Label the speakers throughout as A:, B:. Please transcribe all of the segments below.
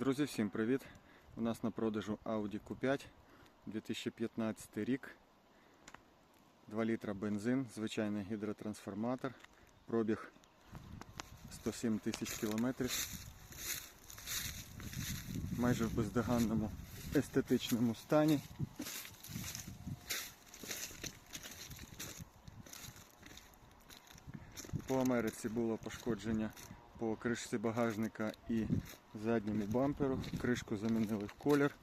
A: Друзі, всім привіт! У нас на продажу Audi Q5 2015 рік. 2 літра бензин, звичайний гідротрансформатор, пробіг 107 тисяч кілометрів. Майже в бездоганному естетичному стані. По Америці було пошкодження по кришці багажника і задньому бамперу. Кришку замінили в колір.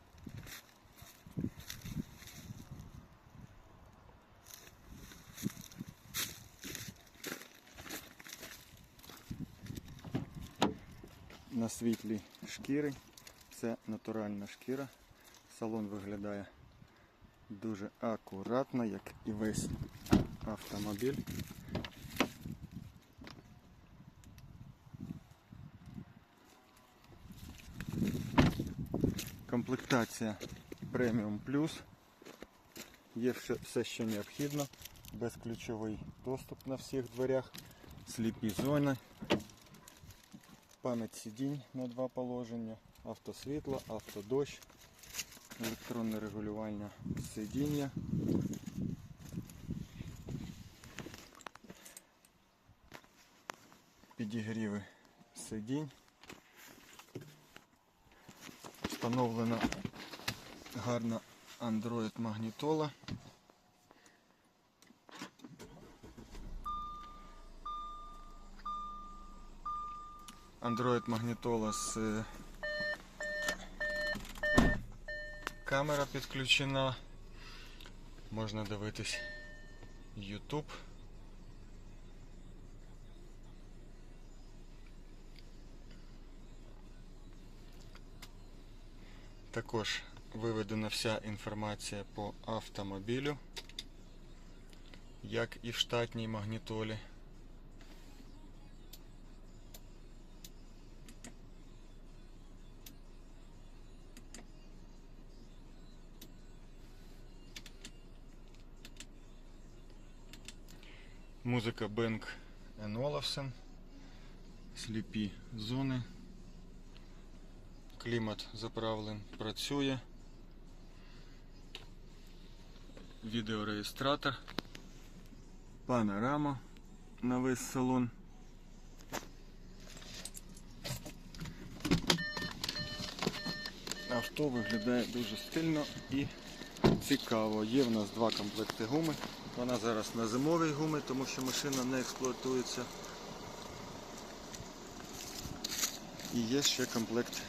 A: На світлі шкіри. Це натуральна шкіра. Салон виглядає дуже акуратно, як і весь автомобіль. Комплектація преміум плюс. Є все, все, що необхідно. Безключовий доступ на всіх дверях, сліпі зони, пам'ять сидінь на два положення, автосвітло, автодощ, електронне регулювання сидіння. Підігріви сидінь. Встановлена гарна Android магнітола. Android магнітола з е, камера підключена. Можна дивитись YouTube. Також виведена вся інформація по автомобілю, як і в штатній магнітолі. Музика Бенк Olufsen, сліпі зони. Клімат заправлен, працює. Відеореєстратор. Панорама на весь салон. Авто виглядає дуже стильно і цікаво. Є в нас два комплекти гуми. Вона зараз на зимовій гумі, тому що машина не експлуатується. І є ще комплект